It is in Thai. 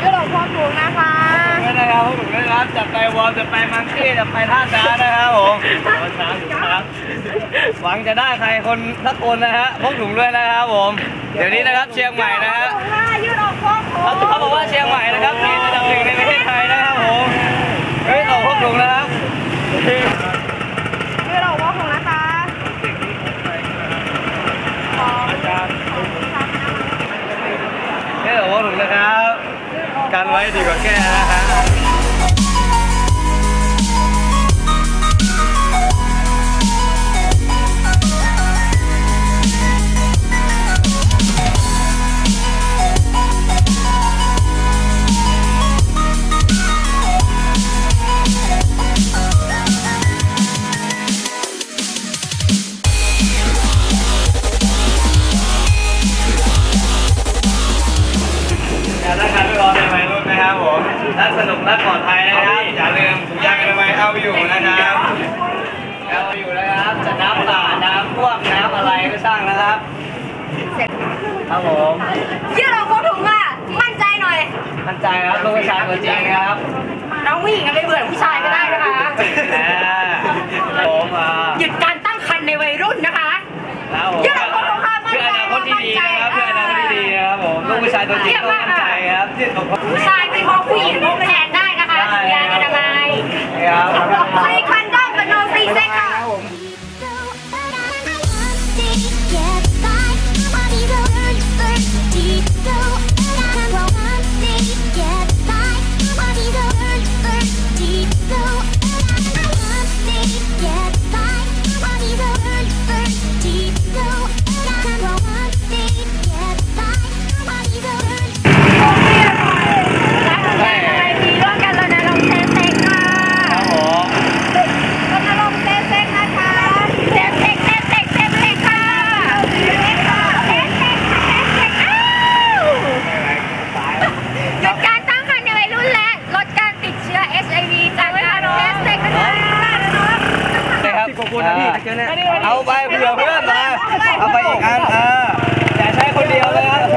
เรื่องขงความงนะคะ ด้ยนะครับผู้ถูกได้รับจัดไปวอร์จัดไปมังคีจัดไปท่าช้านะครับผมท่นช้าถึงช้าหวังจะได้ใครคนสักคนนะฮะพกถุงด้วยนะครับผม เดี๋ยวนี้นะครับเชียงใหม่นะฮะ กันไว้ดีกว่าแก้นะครั สนุกรักปลอดภัยนะครับ อย่าลืมถุงยางอนามัยเอาอยู่นะครับเอาอยู่นะครับจะน้ำป่าน้ำท่วมน้ำอะไรก็ช่างนะครับครับผมยืดออกพวกถุงอะ มั่นใจหน่อย มั่นใจครับลูกผู้ชายตัวจริงนะครับ น้องผู้หญิงก็ไปเบื่อผู้ชายก็ได้นะคะแหมผมอะหยุดการตั้งครรภ์ในวัยรุ่นนะคะ ผมลูกผู้ชายตัวจริงต้องมั่นใจครับที่ผมผู้ชายไปมองผู้หญิงพกแทนได้นะคะถุงยางอนามัยครับ ใคร เอาไปเผื่อเพื่อนมาเอาไปอีกอันเอออย่ใช้คนเดียวเลยครับ